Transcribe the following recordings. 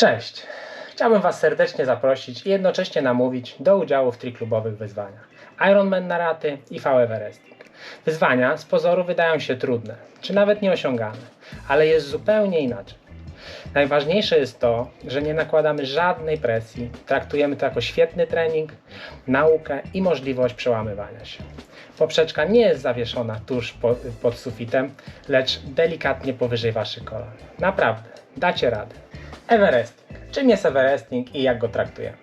Cześć! Chciałbym Was serdecznie zaprosić i jednocześnie namówić do udziału w triklubowych wyzwaniach Ironman na raty i V Everesting. Wyzwania z pozoru wydają się trudne, czy nawet nieosiągalne, ale jest zupełnie inaczej. Najważniejsze jest to, że nie nakładamy żadnej presji, traktujemy to jako świetny trening, naukę i możliwość przełamywania się. Poprzeczka nie jest zawieszona tuż po, pod sufitem, lecz delikatnie powyżej Waszych kolan. Naprawdę, dacie radę. Everesting. Czym jest Everesting i jak go traktujemy?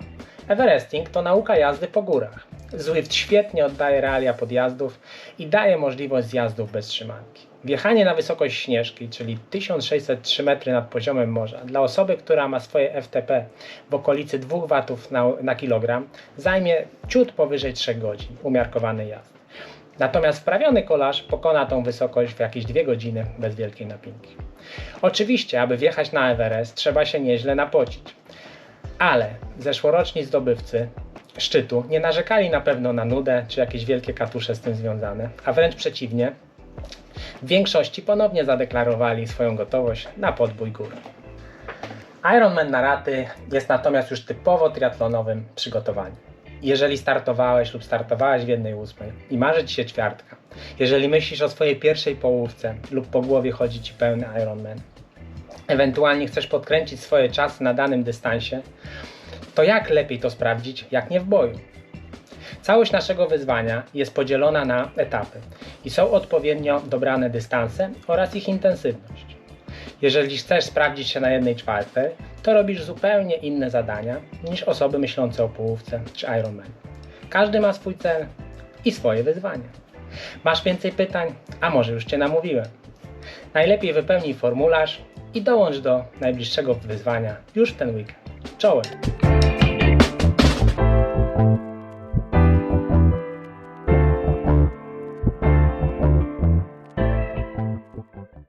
Everesting to nauka jazdy po górach. Zwift świetnie oddaje realia podjazdów i daje możliwość zjazdów bez trzymanki. Wjechanie na wysokość Śnieżki, czyli 1603 metry nad poziomem morza, dla osoby, która ma swoje FTP w okolicy 2 watów na, na kilogram, zajmie ciut powyżej 3 godzin umiarkowanej jazdy. Natomiast wprawiony kolarz pokona tą wysokość w jakieś 2 godziny bez wielkiej napinki. Oczywiście, aby wjechać na Everest, trzeba się nieźle napocić. Ale zeszłoroczni zdobywcy szczytu nie narzekali na pewno na nudę czy jakieś wielkie katusze z tym związane, a wręcz przeciwnie, w większości ponownie zadeklarowali swoją gotowość na podbój gór. Ironman na raty jest natomiast już typowo triatlonowym przygotowaniem. Jeżeli startowałeś lub startowałaś w jednej ósmej i marzy Ci się ćwiartka, jeżeli myślisz o swojej pierwszej połówce lub po głowie chodzi Ci pełny Ironman, ewentualnie chcesz podkręcić swoje czasy na danym dystansie, to jak lepiej to sprawdzić, jak nie w boju? Całość naszego wyzwania jest podzielona na etapy i są odpowiednio dobrane dystanse oraz ich intensywność. Jeżeli chcesz sprawdzić się na jednej czwartej, to robisz zupełnie inne zadania niż osoby myślące o połówce czy Ironman. Każdy ma swój cel i swoje wyzwania. Masz więcej pytań? A może już Cię namówiłem? Najlepiej wypełnij formularz i dołącz do najbliższego wyzwania już w ten weekend. Czołem!